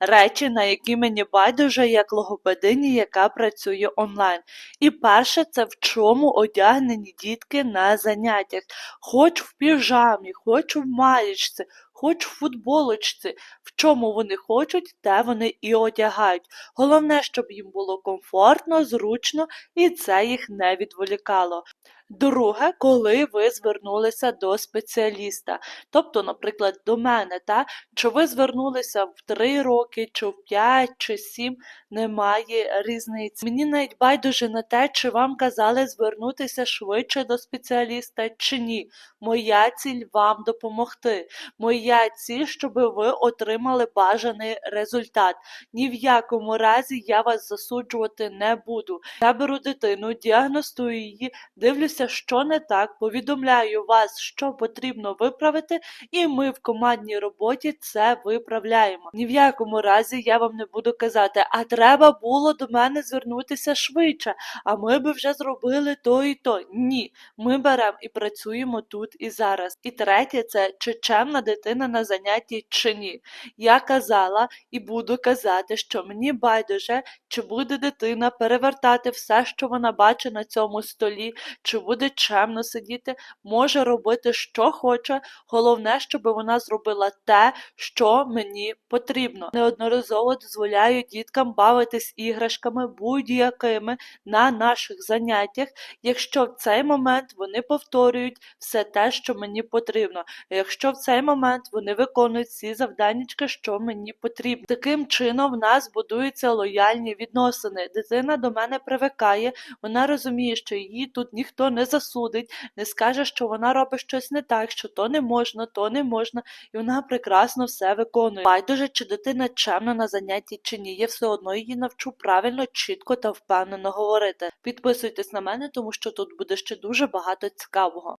речі, на які мені байдуже як логопедині, яка працює онлайн. І перше, це в чому одягнені дітки на заняттях. Хоч в піжамі, хоч в маєчці, хоч в футболочці. В чому вони хочуть, те вони і одягають. Головне, щоб їм було комфортно, зручно і це їх не відволікало. Друге, коли ви звернулися до спеціаліста, тобто, наприклад, до мене, та чи ви звернулися в 3 роки, чи в 5, чи 7, немає різниці. Мені навіть байдуже на те, чи вам казали звернутися швидше до спеціаліста, чи ні. Моя ціль вам допомогти. Моя ціль, щоб ви отримали бажаний результат. Ні в якому разі я вас засуджувати не буду. Я беру дитину, діагностую її, дивлюся, що не так, повідомляю вас, що потрібно виправити, і ми в командній роботі це виправляємо. Ні в якому разі я вам не буду казати, а треба було до мене звернутися швидше, а ми би вже зробили то і то. Ні, ми беремо і працюємо тут і зараз. І третє, це чи чемна дитина на занятті чи ні. Я казала і буду казати, що мені байдуже, чи буде дитина перевертати все, що вона бачить на цьому столі, чи буде чемно сидіти, може робити, що хоче. Головне, щоб вона зробила те, що мені потрібно. Неодноразово дозволяю діткам бавитись іграшками будь-якими на наших заняттях, якщо в цей момент вони повторюють все те, що мені потрібно. Якщо в цей момент вони виконують всі завданнячки, що мені потрібно. Таким чином в нас будуються лояльні відносини. Дитина до мене привикає, вона розуміє, що її тут ніхто не засудить, не скаже, що вона робить щось не так, що то не можна, то не можна, і вона прекрасно все виконує. Байдуже, чи дитина чемна на занятті чи ні, я все одно її навчу правильно, чітко та впевнено говорити. Підписуйтесь на мене, тому що тут буде ще дуже багато цікавого.